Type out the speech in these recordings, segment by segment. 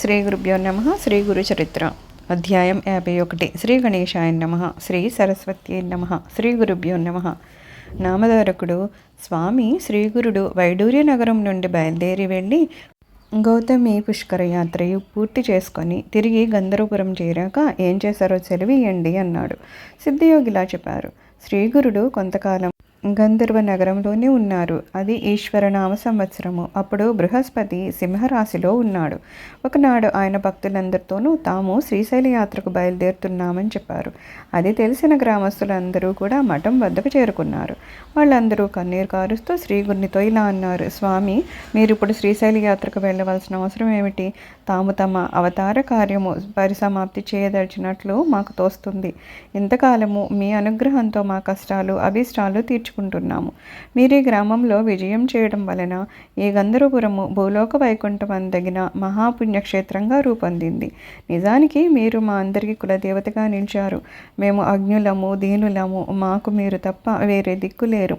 శ్రీ గురుభ్యో నమ శ్రీ గురు చరిత్ర అధ్యాయం యాభై ఒకటి. శ్రీ గణేశాయ నమ శ్రీ సరస్వతి నమ శ్రీ గురుభ్యో నమ. నామధారకుడు స్వామి శ్రీగురుడు వైడూర్య నగరం నుండి బయలుదేరి వెళ్ళి గౌతమి పుష్కర యాత్రయు పూర్తి చేసుకొని తిరిగి గంధర్వపురం చేరాక ఏం చేశారో తెలివియండి అన్నాడు. సిద్ధయోగిలా చెప్పారు. శ్రీగురుడు కొంతకాలం గంధర్వ నగరంలోనే ఉన్నారు. అది ఈశ్వరనామ సంవత్సరము. అప్పుడు బృహస్పతి సింహరాశిలో ఉన్నాడు. ఒకనాడు ఆయన భక్తులందరితోనూ తాము శ్రీశైల యాత్రకు బయలుదేరుతున్నామని చెప్పారు. అది తెలిసిన గ్రామస్తులందరూ కూడా మఠం వద్దకు చేరుకున్నారు. వాళ్ళందరూ కన్నీరు కారుస్తూ శ్రీగురినితో ఇలా అన్నారు స్వామి మీరు ఇప్పుడు శ్రీశైల యాత్రకు వెళ్ళవలసిన అవసరం ఏమిటి? తాము తమ అవతార కార్యము పరిసమాప్తి చేయదలిచినట్లు మాకు తోస్తుంది. ఇంతకాలము మీ అనుగ్రహంతో మా కష్టాలు అభిష్టాలు నేర్చుకుంటున్నాము. మీరు ఈ గ్రామంలో విజయం చేయడం వలన ఈ గంధర్వపురము భూలోక వైకుంఠం అందగిన మహాపుణ్యక్షేత్రంగా రూపొందింది. నిజానికి మీరు మా అందరికీ కులదేవతగా నిలిచారు. మేము అజ్ఞులము దీనులము మాకు మీరు తప్ప వేరే దిక్కు లేరు.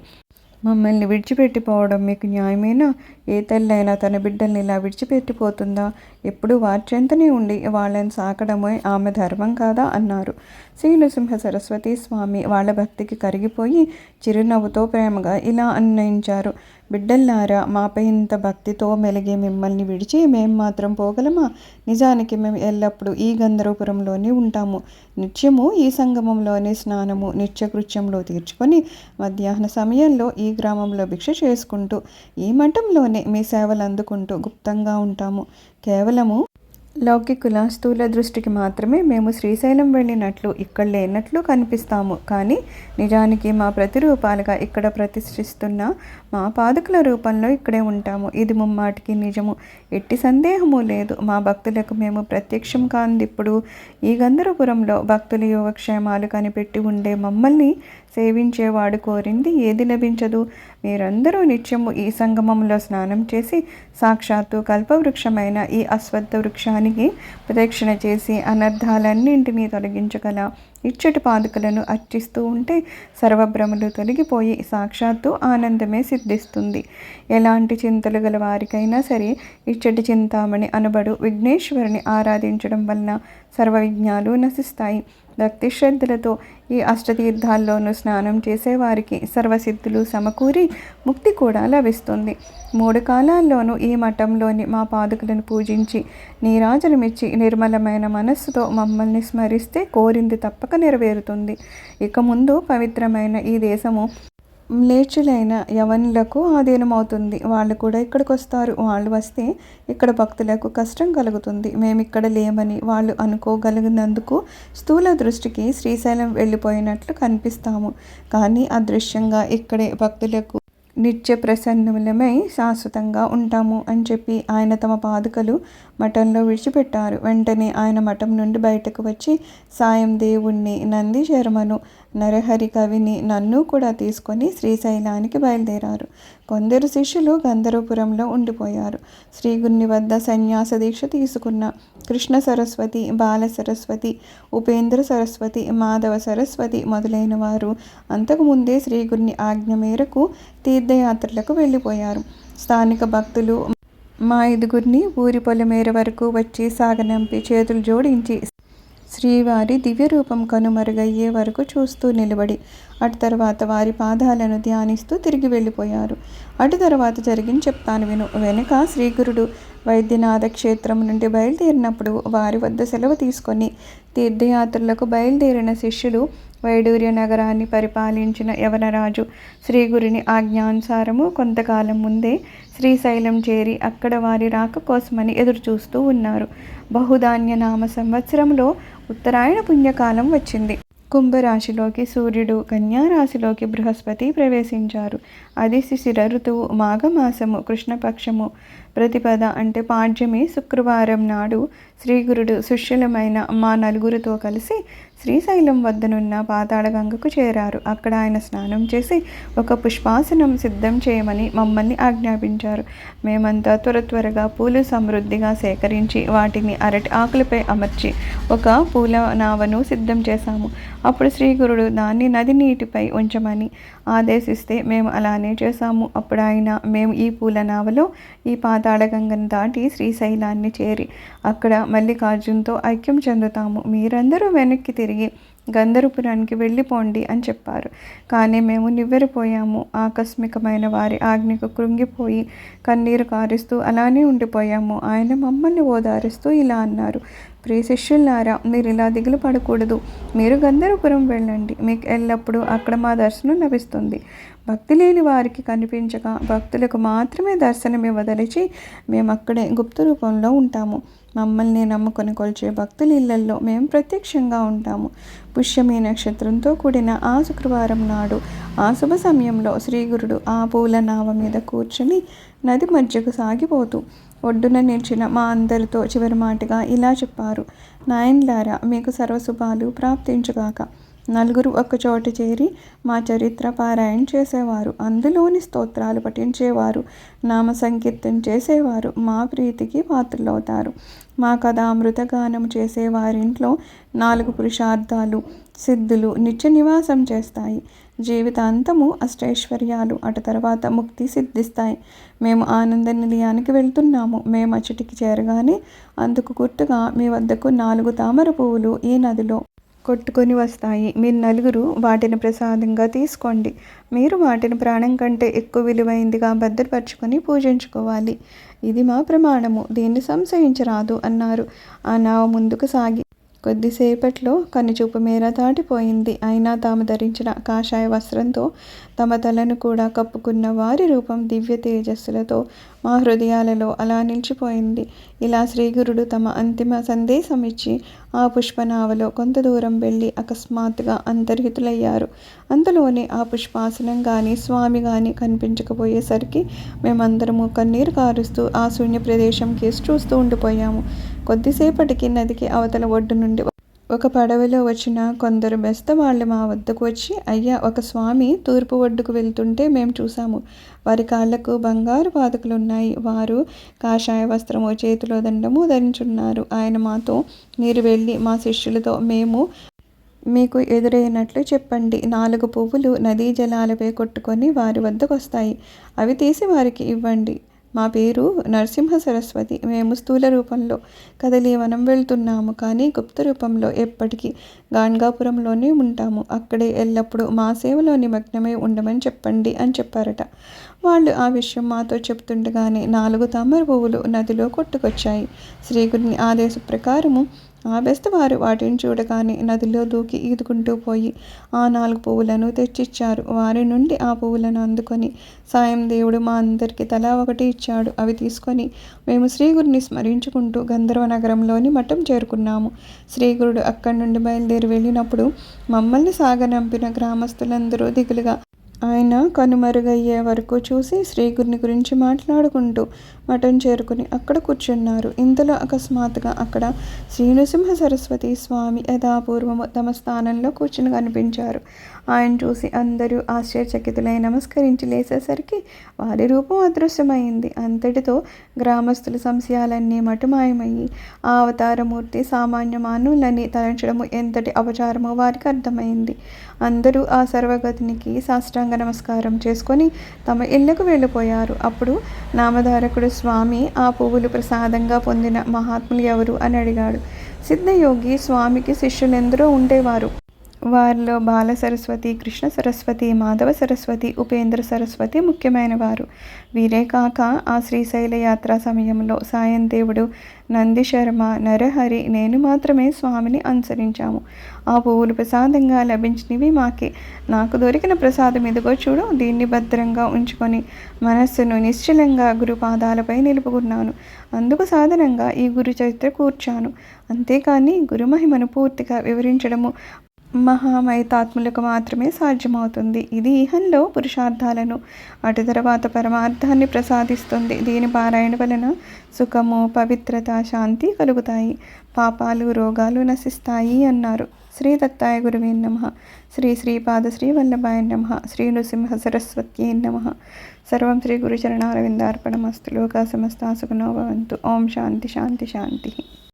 మమ్మల్ని విడిచిపెట్టిపోవడం మీకు న్యాయమేనా? ఏ తల్లైనా తన బిడ్డల్ని ఇలా విడిచిపెట్టిపోతుందా? ఎప్పుడు వారి చెంతనే ఉండి వాళ్ళని సాకడమే ఆమె ధర్మం కాదా? అన్నారు. శ్రీ నృసింహ సరస్వతి స్వామి వాళ్ళ భక్తికి కరిగిపోయి చిరునవ్వుతో ప్రేమగా ఇలా అన్వయించారు. బిడ్డల్లారా మాపై ఇంత భక్తితో మెలిగే మిమ్మల్ని విడిచి మేము మాత్రం పోగలమా? నిజానికి మేము ఎల్లప్పుడూ ఈ గంధర్వపురంలోనే ఉంటాము. నిత్యము ఈ సంగమంలోనే స్నానము నిత్యకృత్యంలో తీర్చుకొని మధ్యాహ్న సమయంలో ఈ గ్రామంలో భిక్ష చేసుకుంటూ ఈ మఠంలోనే మీ సేవలు అందుకుంటూ గుప్తంగా ఉంటాము. కేవలము లౌకికుల స్థూల దృష్టికి మాత్రమే మేము శ్రీశైలం వెళ్ళినట్లు ఇక్కడ లేనట్లు కనిపిస్తాము. కానీ నిజానికి మా ప్రతిరూపాలుగా ఇక్కడ ప్రతిష్ఠిస్తున్న మా పాదుకుల రూపంలో ఇక్కడే ఉంటాము. ఇది ముమ్మాటికి నిజము. ఎట్టి సందేహము లేదు. మా భక్తులకు మేము ప్రత్యక్షం కాంది ఇప్పుడు ఈ గంధర్వపురంలో భక్తుల యోగక్షేమాలు కనిపెట్టి ఉండే మమ్మల్ని సేవించేవాడు కోరింది ఏది లభించదు? మీరందరూ నిత్యము ఈ సంగమంలో స్నానం చేసి సాక్షాత్తు కల్పవృక్షమైన ఈ అశ్వత్థ వృక్షానికి ప్రదక్షిణ చేసి అనర్థాలన్నింటినీ తొలగించగల ఇచ్చటి పాదుకలను అర్చిస్తూ ఉంటే సర్వభ్రమలు తొలగిపోయి సాక్షాత్తు ఆనందమే సిద్ధిస్తుంది. ఎలాంటి చింతలు గల వారికైనా సరే ఇచ్చటి చింతామణి అనబడు విఘ్నేశ్వరుని ఆరాధించడం వలన సర్వ విఘ్నాలు నశిస్తాయి. భక్తి శ్రద్ధలతో ఈ అష్టతీర్థాల్లోనూ స్నానం చేసేవారికి సర్వసిద్ధులు సమకూరి ముక్తి కూడా లభిస్తుంది. మూడు కాలాల్లోనూ ఈ మఠంలోని మా పాదుకులను పూజించి నీరాజనమిచ్చి నిర్మలమైన మనస్సుతో మమ్మల్ని స్మరిస్తే కోరింది తప్పక నెరవేరుతుంది. ఇక ముందు పవిత్రమైన ఈ దేశము మ్లేచ్చులైన యవనులకు ఆధీనమవుతుంది. వాళ్ళు కూడా ఇక్కడికి వస్తారు వాళ్ళు వస్తే ఇక్కడ భక్తులకు కష్టం కలుగుతుంది. మేము ఇక్కడ లేమని వాళ్ళు అనుకోగలిగినందుకు స్థూల దృష్టికి శ్రీశైలం వెళ్ళిపోయినట్లు కనిపిస్తాము. కానీ అదృశ్యంగా ఇక్కడే భక్తులకు నిత్య ప్రసన్నములమై శాశ్వతంగా ఉంటాము అని చెప్పి ఆయన తమ పాదుకలు మఠంలో విడిచిపెట్టారు. వెంటనే ఆయన మఠం నుండి బయటకు వచ్చి సాయం దేవుణ్ణి నంది శర్మను నరహరి కవిని నన్ను కూడా తీసుకొని శ్రీశైలానికి బయలుదేరారు. కొందరు శిష్యులు గంధర్వపురంలో ఉండిపోయారు. శ్రీగుణ్ణి వద్ద సన్యాస దీక్ష తీసుకున్న కృష్ణ సరస్వతి బాల సరస్వతి ఉపేంద్ర సరస్వతి మాధవ సరస్వతి మొదలైన వారు అంతకుముందే శ్రీగుణ్ణి ఆజ్ఞ మేరకు తీర్థయాత్రలకు వెళ్ళిపోయారు. స్థానిక భక్తులు మా ఐదుగురిని ఊరి పొలమేర వరకు వచ్చి సాగనంపి చేతులు జోడించి శ్రీవారి దివ్య రూపం కనుమరుగయ్యే వరకు చూస్తూ నిలబడి అటు తర్వాత వారి పాదాలను ధ్యానిస్తూ తిరిగి వెళ్ళిపోయారు. అటు తర్వాత జరిగింది చెప్తాను విను. వెనుక శ్రీగురుడు వైద్యనాథ క్షేత్రం నుండి బయలుదేరినప్పుడు వారి వద్ద సెలవు తీసుకొని తీర్థయాత్రలకు బయలుదేరిన శిష్యులు వైడూర్య నగరాన్ని పరిపాలించిన యవనరాజు శ్రీగురిని ఆజ్ఞానుసారము కొంతకాలం ముందే శ్రీశైలం చేరి అక్కడ వారి రాక కోసమని ఎదురుచూస్తూ ఉన్నారు. బహుధాన్య నామ సంవత్సరంలో ఉత్తరాయణ పుణ్యకాలం వచ్చింది. కుంభరాశిలోకి సూర్యుడు కన్యారాశిలోకి బృహస్పతి ప్రవేశించారు. అది శిశిర ఋతువు మాఘమాసము కృష్ణపక్షము ప్రతిపద అంటే పాడ్యమి శుక్రవారం నాడు శ్రీగురుడు శిష్యులమైన మా నలుగురితో కలిసి శ్రీశైలం వద్దనున్న పాతాళగంగకు చేరారు. అక్కడ ఆయన స్నానం చేసి ఒక పుష్పాసనం సిద్ధం చేయమని మమ్మల్ని ఆజ్ఞాపించారు. మేమంతా త్వర త్వరగా పూలు సమృద్ధిగా సేకరించి వాటిని అరటి ఆకులపై అమర్చి ఒక పూల నావను సిద్ధం చేశాము. అప్పుడు శ్రీగురుడు దాన్ని నది నీటిపై ఉంచమని ఆదేశిస్తే మేము అలానే చేశాము. అప్పుడు ఆయన మేము ఈ పూల నావలో ఈ పాతాళగంగను దాటి శ్రీశైలాన్ని చేరి అక్కడ మల్లికార్జున్తో ఐక్యం చెందుతాము. మీరందరూ వెనక్కి తిరిగి గంధర్వపురానికి వెళ్ళిపోండి అని చెప్పారు. కానీ మేము నివ్వెరపోయాము. ఆకస్మికమైన వారి ఆజ్ఞకు కృంగిపోయి కన్నీరు కారుస్తూ అలానే ఉండిపోయాము. ఆయన మమ్మల్ని ఓదారుస్తూ ఇలా అన్నారు. ప్రియ శిష్యులారా మీరు ఇలా దిగులు పడకూడదు. మీరు గంధర్వపురం వెళ్ళండి. మీకు ఎల్లప్పుడూ అక్కడ మా దర్శనం లభిస్తుంది. భక్తి లేని వారికి కనిపించక భక్తులకు మాత్రమే దర్శనం ఇవ్వదలిచి మేము అక్కడే గుప్త రూపంలో ఉంటాము. మమ్మల్ని నమ్ముకొని కొలిచే భక్తుల ఇళ్ళల్లో మేము ప్రత్యక్షంగా ఉంటాము. పుష్యమి నక్షత్రంతో కూడిన ఆ శుక్రవారం నాడు ఆ శుభ సమయంలో శ్రీగురుడు ఆ పూల నావ మీద కూర్చుని నది మధ్యకు సాగిపోతూ ఒడ్డున నిలిచిన మా అందరితో చివరి మాటగా ఇలా చెప్పారు. నాయన్లారా మీకు సర్వశుభాలు ప్రాప్తించుగాక. నలుగురు ఒకచోట చేరి మా చరిత్ర పారాయణ చేసేవారు. అందులోని స్తోత్రాలు పఠించేవారు. నామ సంకీర్తం చేసేవారు. మా ప్రీతికి పాత్రలవుతారు. మా కథ అమృతగానం చేసేవారింట్లో నాలుగు పురుషార్థాలు సిద్ధులు నిత్య నివాసం చేస్తాయి. జీవితాంతము అష్టైశ్వర్యాలు అటు తర్వాత ముక్తి సిద్ధిస్తాయి. మేము ఆనంద నిలయానికి వెళ్తున్నాము. మేము అచ్చటికి చేరగానే అందుకు గుర్తుగా మీ వద్దకు నాలుగు తామర పువ్వులు ఈ నదిలో కొట్టుకొని వస్తాయి. మీరు నలుగురు వాటిని ప్రసాదంగా తీసుకోండి. మీరు వాటిని ప్రాణం కంటే ఎక్కువ విలువైందిగా భద్రపరుచుకొని పూజించుకోవాలి. ఇది మా ప్రమాణము. దీన్ని సంశయించరాదు అన్నారు. ఆ నావ ముందుకు సాగి కొద్దిసేపట్లో కనుచూపు మేర దాటిపోయింది. అయినా తాము ధరించిన కాషాయ వస్త్రంతో తమ తలను కూడా కప్పుకున్న వారి రూపం దివ్య తేజస్సులతో మా హృదయాలలో అలా నిలిచిపోయింది. ఇలా శ్రీగురుడు తమ అంతిమ సందేశం ఇచ్చి ఆ పుష్పనావలో కొంత దూరం వెళ్ళి అకస్మాత్తుగా అంతర్హితులయ్యారు. అంతలోనే ఆ పుష్పాసనం కానీ స్వామి కానీ కనిపించకపోయేసరికి మేమందరము కన్నీరు కారుస్తూ ఆ శూన్య ప్రదేశం కేసు చూస్తూ ఉండిపోయాము. కొద్దిసేపటికి నదికి అవతల ఒడ్డు నుండి ఒక పడవలో వచ్చిన కొందరు బెస్త వాళ్ళు మా వద్దకు వచ్చి అయ్యా ఒక స్వామి తూర్పు ఒడ్డుకు వెళ్తుంటే మేము చూసాము వారి కాళ్ళకు బంగారు పాదకులు ఉన్నాయి వారు కాషాయ వస్త్రము చేతిలో దండము ధరించున్నారు. ఆయన మాతో మీరు వెళ్ళి మా శిష్యులతో మేము మీకు ఎదురైనట్లు చెప్పండి. నాలుగు పువ్వులు నదీ జలాలపై కొట్టుకొని వారి వద్దకు వస్తాయి. అవి తీసి వారికి ఇవ్వండి. మా పేరు నరసింహ సరస్వతి. మేము స్థూల రూపంలో కదలి వనం వెళ్తున్నాము కానీ గుప్త రూపంలో ఎప్పటికీ గాన్గాపురంలోనే ఉంటాము. అక్కడే ఎల్లప్పుడూ మా సేవలో నిమగ్నమై ఉండమని చెప్పండి అని చెప్పారట. వాళ్ళు ఆ విషయం మాతో చెప్తుండగానే నాలుగు తామర పువ్వులు నదిలో కొట్టుకొచ్చాయి. శ్రీగురిని ఆదేశ ప్రకారము ఆ వారు వాటిని చూడగానే నదిలో దూకి ఈదుకుంటూ పోయి ఆ నాలుగు పువ్వులను తెచ్చిచ్చారు. వారి నుండి ఆ పువ్వులను అందుకొని సాయం దేవుడు మా అందరికీ తలా ఒకటి ఇచ్చాడు. అవి తీసుకొని మేము శ్రీగురిని స్మరించుకుంటూ గంధర్వ నగరంలోని మఠం చేరుకున్నాము. శ్రీగురుడు అక్కడి నుండి బయలుదేరి వెళ్ళినప్పుడు మమ్మల్ని సాగనంపిన గ్రామస్తులందరూ దిగులుగా ఆయన కనుమరుగయ్యే వరకు చూసి శ్రీగురిని గురించి మాట్లాడుకుంటూ మఠం చేరుకుని అక్కడ కూర్చున్నారు. ఇంతలో అకస్మాత్తుగా అక్కడ శ్రీనృసింహ సరస్వతి స్వామి యథాపూర్వము తమ స్థానంలో కూర్చుని కనిపించారు. ఆయన చూసి అందరూ ఆశ్చర్యచకితులై నమస్కరించి లేసేసరికి వారి రూపం అదృశ్యమైంది. అంతటితో గ్రామస్తుల సంశయాలన్నీ మటుమాయమయ్యి ఆ అవతారమూర్తి సామాన్య మానవులని తలంచడము ఎంతటి అపచారమో వారికి అర్థమైంది. అందరూ ఆ సర్వగతినికి సాష్టాంగ నమస్కారం చేసుకొని తమ ఇళ్ళకు వెళ్ళిపోయారు. అప్పుడు నామధారకుడు స్వామి ఆ పువ్వులు ప్రసాదంగా పొందిన మహాత్ములు ఎవరు? అని అడిగాడు. సిద్ధయోగి స్వామికి శిష్యులెందరో ఉండేవారు. వారిలో బాల సరస్వతి కృష్ణ సరస్వతి మాధవ సరస్వతి ఉపేంద్ర సరస్వతి ముఖ్యమైన వారు వీరే కాక ఆ శ్రీశైల యాత్ర సమయంలో సాయం దేవుడు నంది శర్మ నరహరి నేను మాత్రమే స్వామిని అనుసరించాము. ఆ పువ్వులు ప్రసాదంగా లభించినవి మాకే. నాకు దొరికిన ప్రసాదం ఇదిగో చూడు దీన్ని భద్రంగా ఉంచుకొని మనస్సును నిశ్చలంగా గురు పాదాలపై నిలుపుకున్నాను. అందుకు సాధనంగా ఈ గురు చరిత్ర కూర్చాను. అంతేకాని గురుమహిమను పూర్తిగా వివరించడము మహామైతాత్ములకు మాత్రమే సాధ్యమవుతుంది. ఇది ఇహంలో పురుషార్థాలను అటు తర్వాత పరమార్థాన్ని ప్రసాదిస్తుంది. దీని పారాయణ వలన సుఖము పవిత్రత శాంతి కలుగుతాయి. పాపాలు రోగాలు నశిస్తాయి అన్నారు. శ్రీ దత్తాయ గురువే నమ. శ్రీ శ్రీపాద శ్రీ వల్లభాయ నమ. శ్రీ నృసింహ సరస్వతి నమ. సర్వం శ్రీ గురుచరణారవిందార్పణమస్తు. లోకా సమస్తా సుఖనో భవంతు. ఓం శాంతి శాంతి శాంతి.